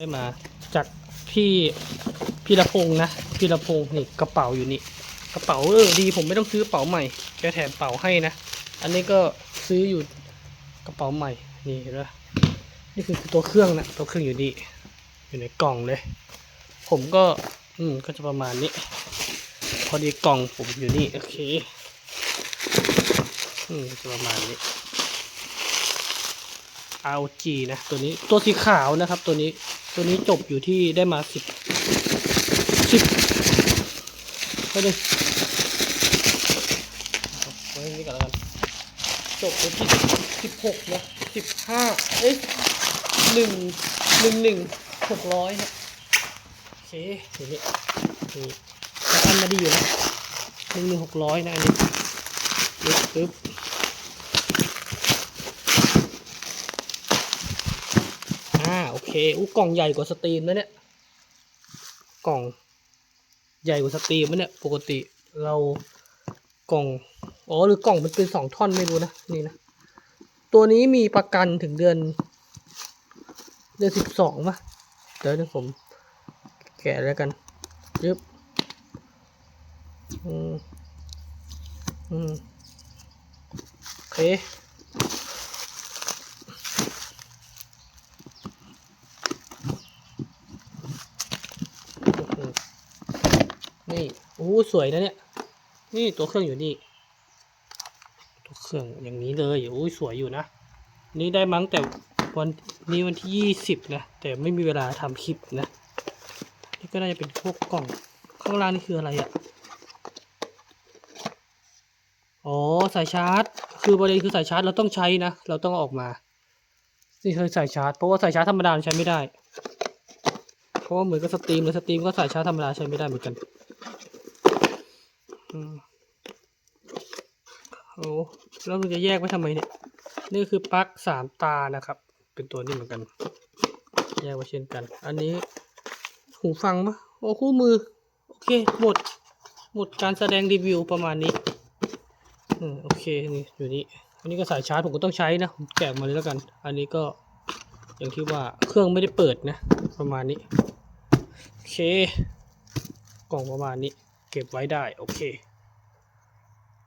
ได้มาจากพี่พี่ละพงนะพี่ละพงนี่กระเป๋าอยู่นี่กระเป๋าเออดีผมไม่ต้องซื้อกระเป๋าใหม่แกแถมเป๋าให้นะ อันนี้ก็ซื้ออยู่กระเป๋าใหม่นี่เห็นไหมนี่คือตัวเครื่องนะตัวเครื่องอยู่นี่อยู่ในกล่องเลย ผมก็อืมก็จะประมาณนี้ พอดีกล่องผมอยู่นี่โอเคอืมจะประมาณนี้ RG นะตัวนี้ตัวสีขาวนะครับตัวนี้ตัวนี้จบอยู่ที่ได้มาสิบสิบไม่ได้ไว้ตรงนี้ก่อนแล้วกันจบอยู่ที่สิบหกนะสิบห้าเอ้ยหนึ่งหนึ่งหนึ่งหกร้อยครับโอเคเดี๋ยวนี้นี่อันมาดีอยู่นะหนึ่งหนึ่งหกร้อยนะอันนี้ปึ๊บปึ๊บ อ่าโอ เคอู้กล่องใหญ่กว่าสตรีมนะเนี่ย กล่องใหญ่กว่าสตรีมนะเนี่ย ปกติเรากล่องอ๋อหรือกล่องมันเป็นสองท่อนไม่รู้นะนี่นะ ตัวนี้มีประกันถึงเดือน เดือนสิบสองป่ะเดี๋ยวนึงผมแกะแล้วกันยึบอืมอืมโอเค นี่โอ้สวยนะเนี่ย นี่ตัวเครื่องอยู่นี่ ตัวเครื่องอย่างนี้เลยโอ้สวยอยู่นะ นี่ได้มั้งแต่วันนี้วันที่ยี่สิบนะ แต่ไม่มีเวลาทำคลิปนะ นี่ก็น่าจะเป็นพวกกล่อง ข้างล่างนี่คืออะไรอะ่ะอ๋อสายชาร์จ คือประเด็นคือสายชาร์จเราต้องใช้นะ เราต้องออกมา นี่คือสายชาร์จ เพราะว่าสายชาร์จธรรมดาใช้ไม่ได้ เพราะว่าเหมือนกับสตรีมเลยสตรีมก็สายชาร์จธรรมดาใช้ไม่ได้เหมือนกันโอ้แล้วมันจะแยกไว้ทำไมเนี่ย นี่คือปลั๊กสามตานะครับ เป็นตัวนี้เหมือนกัน แยกไว้เช่นกัน อันนี้หูฟังปะโอ้คู่มือ โอเคหมดหมดการแสดงรีวิวประมาณนี้อืมโอเคนี่อยู่นี่อันนี้ก็สายชาร์จผมก็ต้องใช้นะผมแกะมาเลยแล้วกัน อันนี้ก็อย่างที่ว่าเครื่องไม่ได้เปิดนะ ประมาณนี้ โอเค กล่องประมาณนี้ เก็บไว้ได้ โอเค